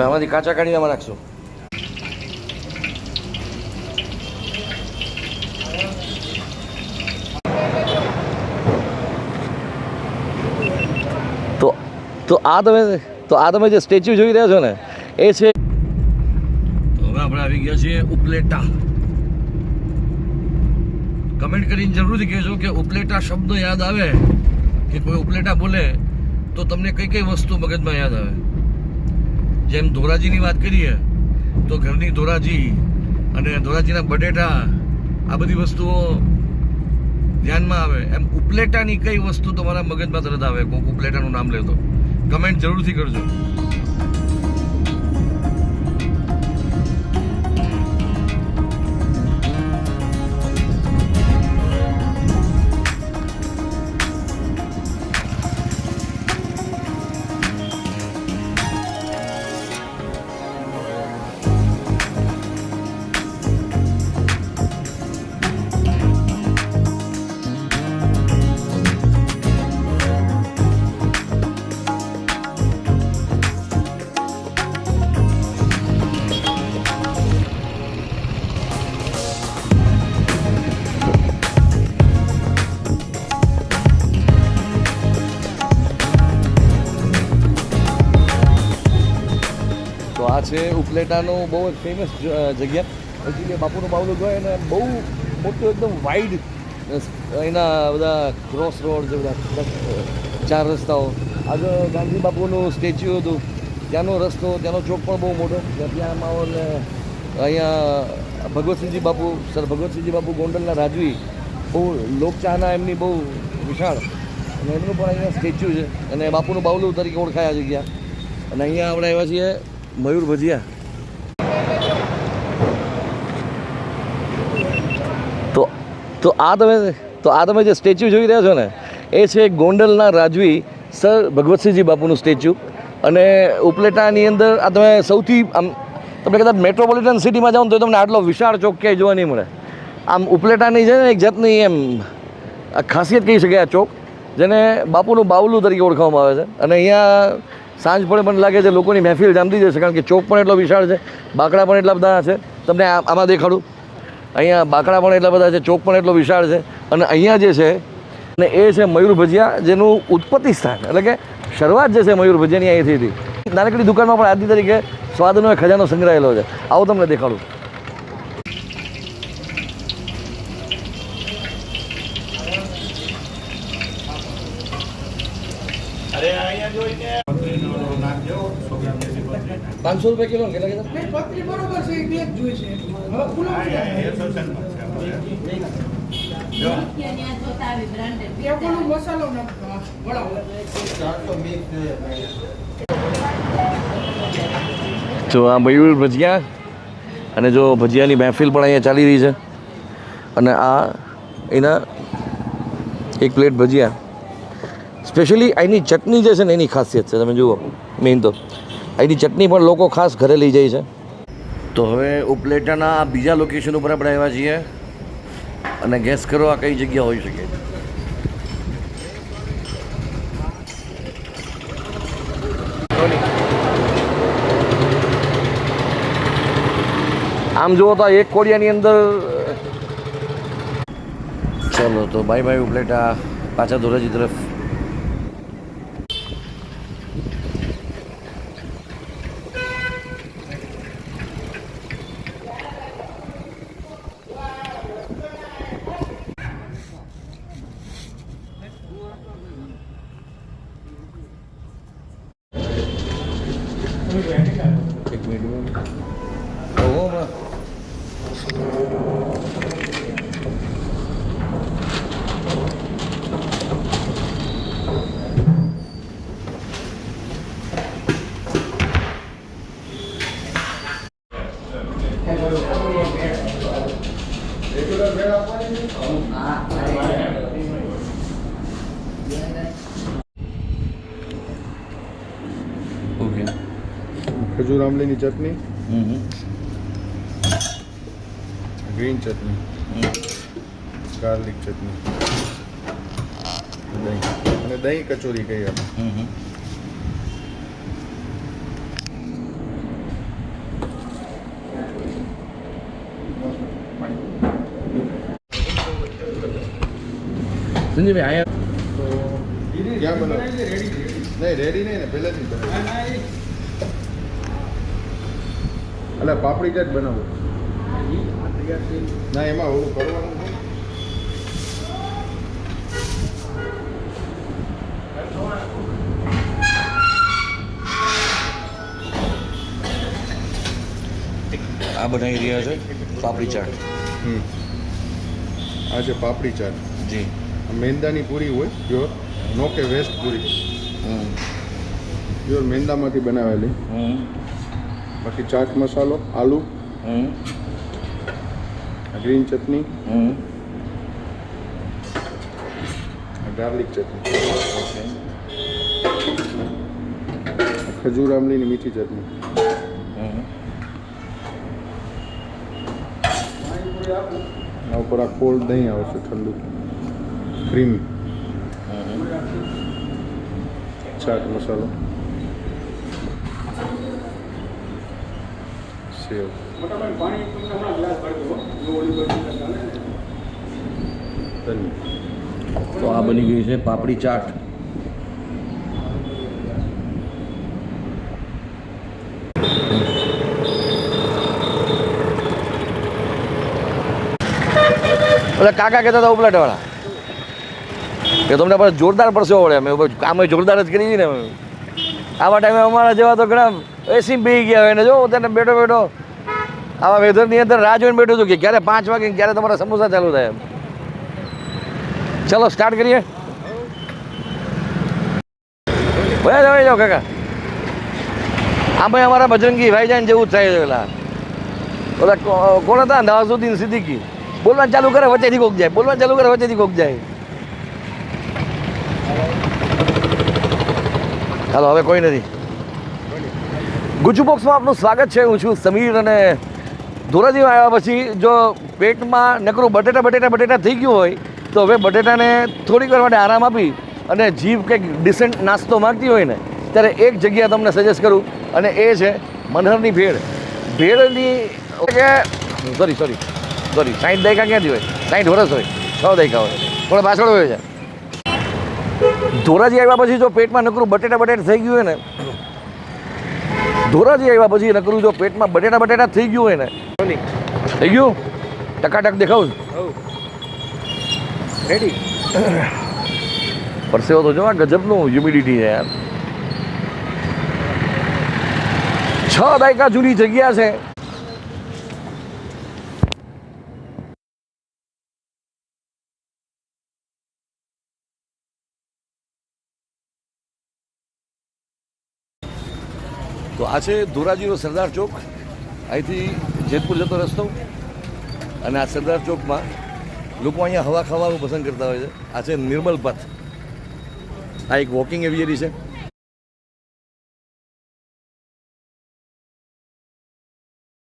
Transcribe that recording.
હવે આમાંથી કાચા કાઢીને આમાં રાખશું. તો તો આ તમે, તો આ તમે જે સ્ટેચ્યુ જોઈ રહ્યા છો ને, એ છે હવે આપણે આવી ગયા છીએ ઉપલેટા. કમેન્ટ કરીને જરૂરથી કહેજો કે ઉપલેટા શબ્દ યાદ આવે? કે કોઈ ઉપલેટા બોલે, તો તમને કઈ કઈ વસ્તુ મગજમાં યાદ આવે? જેમ ધોરાજીની વાત કરીએ, તો ઘરની ધોરાજી અને ધોરાજીના બટેટા, આ બધી વસ્તુઓ ધ્યાનમાં આવે. એમ ઉપલેટાની કઈ વસ્તુ તમારા મગજમાં તરત આવે? કોઈક ઉપલેટાનું નામ લેતો. કમેન્ટ જરૂરથી કરજો. આ બહુ જ ફેમસ જગ્યા. પછી કે બાપુનું બાવલું ગયો અને બહુ મોટું એકદમ વાઇડ એના બધા ક્રોસ રોડ જે બધા ચાર રસ્તાઓ. આગળ ગાંધી બાપુનું સ્ટેચ્યુ હતું. ત્યાંનો રસ્તો, ત્યાંનો ચોક પણ બહુ મોટો. ત્યાં માહોલ અહીંયા ભગવતસિંહજી બાપુ, સર ભગવતસિંહજી બાપુ ગોંડલના રાજવી, બહુ લોકચાહના એમની બહુ વિશાળ. અને એમનું પણ અહીંયા સ્ટેચ્યુ છે. અને બાપુનું બાવલું તરીકે ઓળખાય જગ્યા અને અહીંયા આપણે આવ્યા છીએ મયુર ભજીયા તો તો આ તમે તો આ તમે જે સ્ટેચ્યુ જોઈ રહ્યા છો ને, એ છે ગોંડલના રાજવી સર ભગવતસિંહજી બાપુનું સ્ટેચ્યુ. અને ઉપલેટાની અંદર આ તમે સૌથી આમ તમે કદાચ મેટ્રોપોલિટન સિટીમાં જાઓ તો તમને આટલો વિશાળ ચોક ક્યાંય જોવા નહીં મળે. આમ ઉપલેટાની છે ને એક જાતની એમ ખાસિયત કહી શકાય આ ચોક, જેને બાપુનું બાવલું તરીકે ઓળખવામાં આવે છે. અને અહીંયા સાંજ પડે મને લાગે છે લોકોની મહેફિલ જામતી જશે કારણ કે ચોક પણ એટલો વિશાળ છે, બાકડા પણ એટલા બધા છે. તમને આમાં દેખાડું. અહીંયા બાકડા પણ એટલા બધા છે, ચોક પણ એટલો વિશાળ છે. અને અહીંયા જે છે ને એ છે મયુર ભજીયા, જેનું ઉત્પત્તિ સ્થાન. એટલે કે શરૂઆત જે છે મયુર ભજીયાની અહીંથી હતી. નાનકડી દુકાનમાં પણ આજની તરીકે સ્વાદનો ખજાનો સંગ્રહાયેલો છે. આવો તમને દેખાડું. પાંચસો રૂપિયા કિલો કેટલા કેટલા પત્રી બરોબર છે બે જ જોઈ છે. હવે મસાલો આ મયુર ભજીયા અને જો ભજીયાની મહેફિલ પણ અહીંયા ચાલી રહી છે. અને આ એના એક પ્લેટ ભજીયા. સ્પેશિયલી એની ચટણી જે છે ને એની ખાસિયત છે તમે જુઓ મેઇન તો. અહીંની ચટણી પણ લોકો ખાસ ઘરે લઈ જાય છે. તો હવે ઉપલેટાના બીજા લોકેશન ઉપર આપણે આવ્યા છીએ અને ગેસ કરો આ કઈ જગ્યા હોઈ શકે. આમ જુઓ તો એક કોડિયાની અંદર ચલો તો બાય બાય ઉપલેટા, પાછા ધોરાજી તરફ. एक Thank you. ખજૂર આંબલીની ચટણી. ગ્રીન ચટણી. ગાર્લિક ચટણી. દહીં. અને દહીં કચોરી કહી આપણે. સંજીભાઈ આયા? તો ક્યાં બનાવ? નહીં રેડી નહીં ને પહેલાંથી એટલે પાપડી ચાટ બનાવો. ના એમાં ઓલું કરવાનું આ બનાવી રહ્યા છે પાપડી ચાટ. હમ. આ છે પાપડી ચાટ. જી. મેંદાની પૂરી હોય પ્યોર નો કે વેસ્ટ પૂરી. હમ. પ્યોર મેંદામાંથી બનાવેલી. હમ. બાકી ચાટ મસાલો આલુ ગ્રીન ચટણી હમ. ગાર્લિક ચટણી. ખજૂર ખજૂર આમલીની મીઠી ચટણી. આ ઉપર આ કોલ્ડ દહીં આવશે ઠંડુ. ક્રીમી. ચાટ મસાલો. ધન્ય તો આ બની ગઈ છે પાપડી ચાટ. એટલે કાકા કહેતા હતા ઉપલાટવાળા. કે તમને પણ જોરદાર પડશે વળે અમે. કામે જોરદાર જ કરી ને આવા ટાઈમે અમારા જેવા તો ઘણા એસી બેસી ગયા હોય ને જો તેને બેઠો બેઠો આવા વેધરની અંદર રાહ જોઈને બેઠો છું કે ક્યારે પાંચ વાગે ક્યારે તમારા સમોસા ચાલુ થાય ચલો સ્ટાર્ટ કરીએ. ભયા જવાઈ જાઓ, કાકા. આ ભાઈ અમારા બજરંગી ભાઈજાન જેવું જ થાય પેલા. ઓલા કોણ હતા? નવાઝુદ્દીન સિદ્દીકી. બોલવાનું ચાલુ કરે, વચ્ચેથી કોક જાય. બોલવાનું ચાલુ કરે, વચ્ચેથી કોક જાય. ચાલો હવે કોઈ નથી. ગુજુ બોક્સમાં આપનું સ્વાગત છે. હું છું સમીર અને ધોરાજીમાં આવ્યા પછી જો પેટમાં નકરું બટેટા બટેટા બટેટા થઈ ગયું હોય, તો હવે બટેટાને થોડીક વાર માટે આરામ આપી અને જીભ કંઈક ડિસેન્ટ નાસ્તો માગતી હોય ને, ત્યારે એક જગ્યા તમને સજેસ્ટ કરું અને એ છે મનહરની ભેળ. ભેળની કે સોરી સોરી સોરી સાઠ દાયકા ક્યાંથી હોય? સાઠ વર્ષ હોય, છ દાયકા હોય, થોડા પાછળ હોય છે. ધોરાજી આવ્યા પછી જો પેટમાં નકરું બટેટા બટેટા થઈ ગયું હોય ને ધોરાજી આવ્યા પછી નકરું જો પેટમાં બટેટા બટેટા થઈ ગયું હોય ને થઈ ગયું? ટકાટક દેખાવું રેડી પરસેવો તો જો આ ગજબનું હ્યુમિડિટી છે યાર. છ દાયકા જૂની જગ્યા છે. આ છે ધોરાજીનો સરદાર ચોક, અહીંથી જેતપુર જતો રસ્તો અને આ સરદાર ચોકમાં લોકો અહીંયા હવા ખાવાનું પસંદ કરતા હોય છે. આ છે નિર્મલ પથ, આ એક વોકિંગ એવિયરી છે.